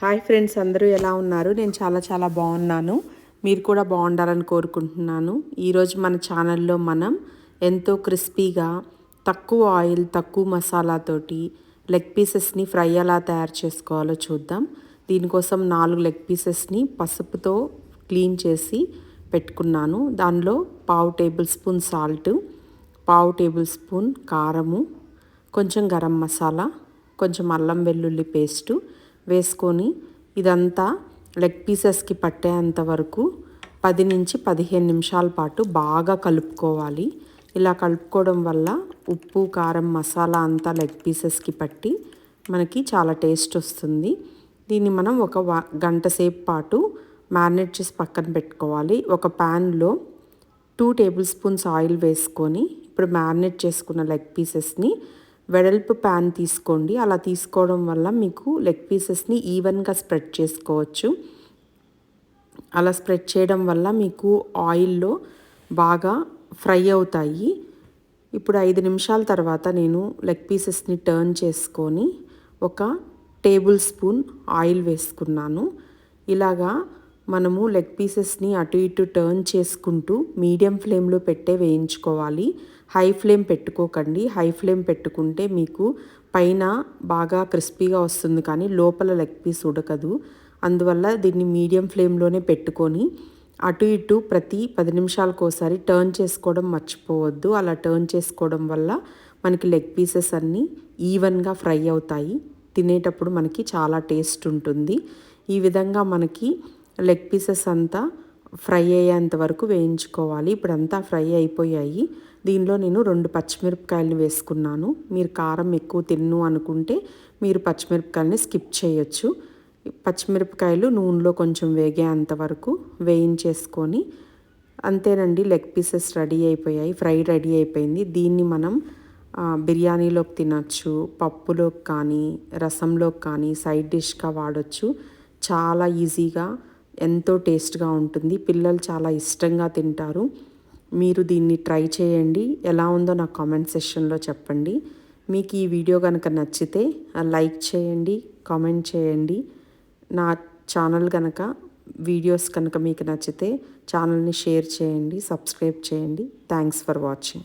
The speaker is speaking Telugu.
హాయ్ ఫ్రెండ్స్ అందరూ ఎలా ఉన్నారు? నేను చాలా చాలా బాగున్నాను. మీరు కూడా బాగుండాలని కోరుకుంటున్నాను. ఈరోజు మన ఛానల్లో మనం ఎంతో క్రిస్పీగా తక్కువ ఆయిల్ తక్కువ మసాలాతోటి లెగ్ పీసెస్ని ఫ్రై ఎలా తయారు చేసుకోవాలో చూద్దాం. దీనికోసం నాలుగు లెగ్ పీసెస్ని పసుపుతో క్లీన్ చేసి పెట్టుకున్నాను. దానిలో పావు టేబుల్ స్పూన్ సాల్ట్ పావు టేబుల్ స్పూన్ కారము కొంచెం గరం మసాలా కొంచెం అల్లం వెల్లుల్లి పేస్టు వేసుకొని ఇదంతా లెగ్ పీసెస్కి పట్టేంత వరకు పది నుంచి పదిహేను నిమిషాల పాటు బాగా కలుపుకోవాలి. ఇలా కలుపుకోవడం వల్ల ఉప్పు కారం మసాలా అంతా లెగ్ పీసెస్కి పట్టి మనకి చాలా టేస్ట్ వస్తుంది. దీన్ని మనం ఒక గంట సేపు పాటు మ్యారినేట్ చేసి పక్కన పెట్టుకోవాలి. ఒక ప్యాన్లో టూ టేబుల్ స్పూన్స్ ఆయిల్ వేసుకొని ఇప్పుడు మ్యారినేట్ చేసుకున్న లెగ్ పీసెస్ని వెడల్పు ప్యాన్ తీసుకోండి. అలా తీసుకోవడం వల్ల మీకు లెగ్ పీసెస్ని ఈవెన్గా స్ప్రెడ్ చేసుకోవచ్చు. అలా స్ప్రెడ్ చేయడం వల్ల మీకు ఆయిల్లో బాగా ఫ్రై అవుతాయి. ఇప్పుడు ఐదు నిమిషాల తర్వాత నేను లెగ్ పీసెస్ని టర్న్ చేసుకొని ఒక టేబుల్ స్పూన్ ఆయిల్ వేసుకున్నాను. ఇలాగా మనము లెగ్ పీసెస్ని అటు ఇటు టర్న్ చేసుకుంటూ మీడియం ఫ్లేమ్లో పెట్టే వేయించుకోవాలి. హై ఫ్లేమ్ పెట్టుకోకండి. హై ఫ్లేమ్ పెట్టుకుంటే మీకు పైన బాగా క్రిస్పీగా వస్తుంది కానీ లోపల లెగ్ పీస్ ఉడకదు. అందువల్ల దీన్ని మీడియం ఫ్లేమ్లోనే పెట్టుకొని అటు ఇటు ప్రతి పది నిమిషాలకు ఒకసారి టర్న్ చేసుకోవడం మర్చిపోవద్దు. అలా టర్న్ చేసుకోవడం వల్ల మనకి లెగ్ పీసెస్ అన్నీ ఈవెన్గా ఫ్రై అవుతాయి. తినేటప్పుడు మనకి చాలా టేస్ట్ ఉంటుంది. ఈ విధంగా మనకి లెగ్ పీసెస్ అంతా ఫ్రై అయ్యేంత వరకు వేయించుకోవాలి. ఇప్పుడంతా ఫ్రై అయిపోయాయి. దీనిలో నేను రెండు పచ్చిమిరపకాయలు వేసుకున్నాను. మీరు కారం ఎక్కువ తిన్ను అనుకుంటే మీరు పచ్చిమిరపకాయలని స్కిప్ చేయొచ్చు. పచ్చిమిరపకాయలు నూనెలో కొంచెం వేగేంత వరకు వేయించేసుకొని అంతేనండి లెగ్ పీసెస్ రెడీ అయిపోయాయి ఫ్రై రెడీ అయిపోయింది. దీన్ని మనం బిర్యానీలోకి తినచ్చు పప్పులోకి కానీ రసంలోకి కానీ సైడ్ డిష్గా వాడచ్చు. చాలా ఈజీగా ఎంతో టేస్ట్గా ఉంటుంది. పిల్లలు చాలా ఇష్టంగా తింటారు. మీరు దీన్ని ట్రై చేయండి. ఎలా ఉందో నా కామెంట్ సెషన్లో చెప్పండి. మీకు ఈ వీడియో కనుక నచ్చితే లైక్ చేయండి కామెంట్ చేయండి. నా ఛానల్ కనుక వీడియోస్ కనుక మీకు నచ్చితే ఛానల్ని షేర్ చేయండి సబ్స్క్రైబ్ చేయండి. Thanks for watching.